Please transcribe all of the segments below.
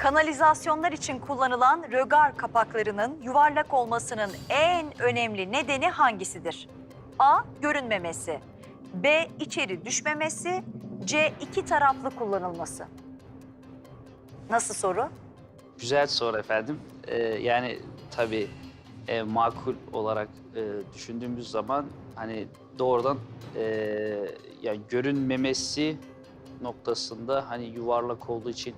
Kanalizasyonlar için kullanılan rögar kapaklarının yuvarlak olmasının en önemli nedeni hangisidir? A. Görünmemesi. B. içeri düşmemesi. C. iki taraflı kullanılması. Nasıl soru? Güzel soru efendim. Ee, yani tabii e, makul olarak e, düşündüğümüz zaman hani doğrudan e, yani görünmemesi noktasında hani yuvarlak olduğu için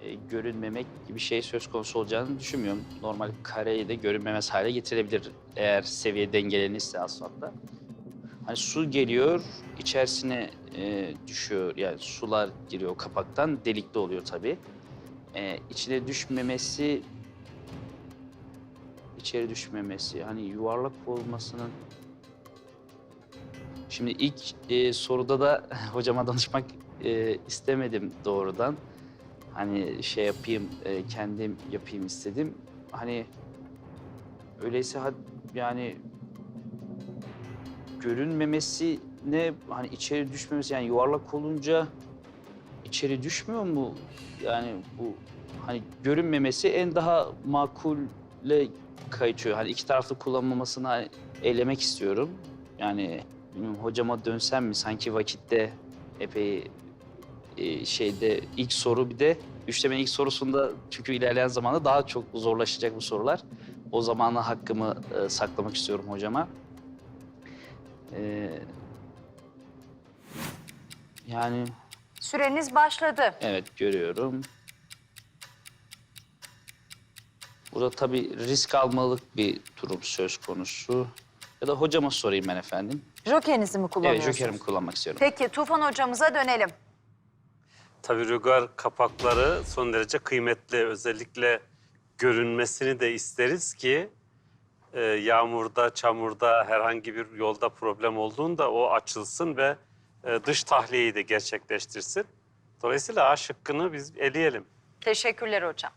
e, görünmemek gibi şey söz konusu olacağını düşünmüyorum. Normal kareyi de görünmemez hale getirebilir eğer seviye dengelenirse aslında. Hani su geliyor, içerisine e, düşüyor. Yani sular giriyor kapaktan, delikli oluyor tabii. E, içine düşmemesi, içeri düşmemesi, hani yuvarlak olmasının... Şimdi ilk e, soruda da hocama danışmak e, istemedim doğrudan. Hani şey yapayım, e, kendim yapayım istedim. Hani öyleyse had- yani görünmemesi ne hani içeri düşmemesi yani yuvarlak olunca içeri düşmüyor mu? Yani bu hani görünmemesi en daha makule kayıyor. Hani iki taraflı kullanılmamasını hani elemek istiyorum. Yani hocama dönsem mi sanki vakitte epey e, şeyde ilk soru bir de üçlemenin ilk sorusunda çünkü ilerleyen zamanda daha çok zorlaşacak bu sorular. O zamana hakkımı e, saklamak istiyorum hocama. E, yani Süreniz başladı. evet görüyorum. Burada tabii risk almalık bir durum söz konusu. Ya da hocama sorayım ben efendim. Jokerinizi mi Evet, kullanıyorsunuz? jokerimi kullanmak istiyorum. Peki Tufan hocamıza dönelim. Tabii rögar kapakları son derece kıymetli. Özellikle görünmesini de isteriz ki e, yağmurda, çamurda, herhangi bir yolda problem olduğunda o açılsın ve e, dış tahliyeyi de gerçekleştirsin. Dolayısıyla A şıkkını biz eleyelim. Teşekkürler hocam.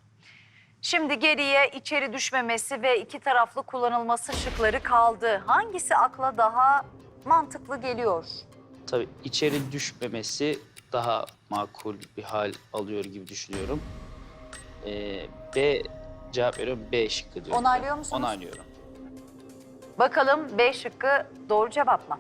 Şimdi geriye içeri düşmemesi ve iki taraflı kullanılması şıkları kaldı. Hangisi akla daha mantıklı geliyor? Tabii içeri düşmemesi daha makul bir hal alıyor gibi düşünüyorum. Ee, B cevap veriyorum. B şıkkı diyorum. Onaylıyor musunuz? Onaylıyorum. Bakalım B şıkkı doğru cevap mı?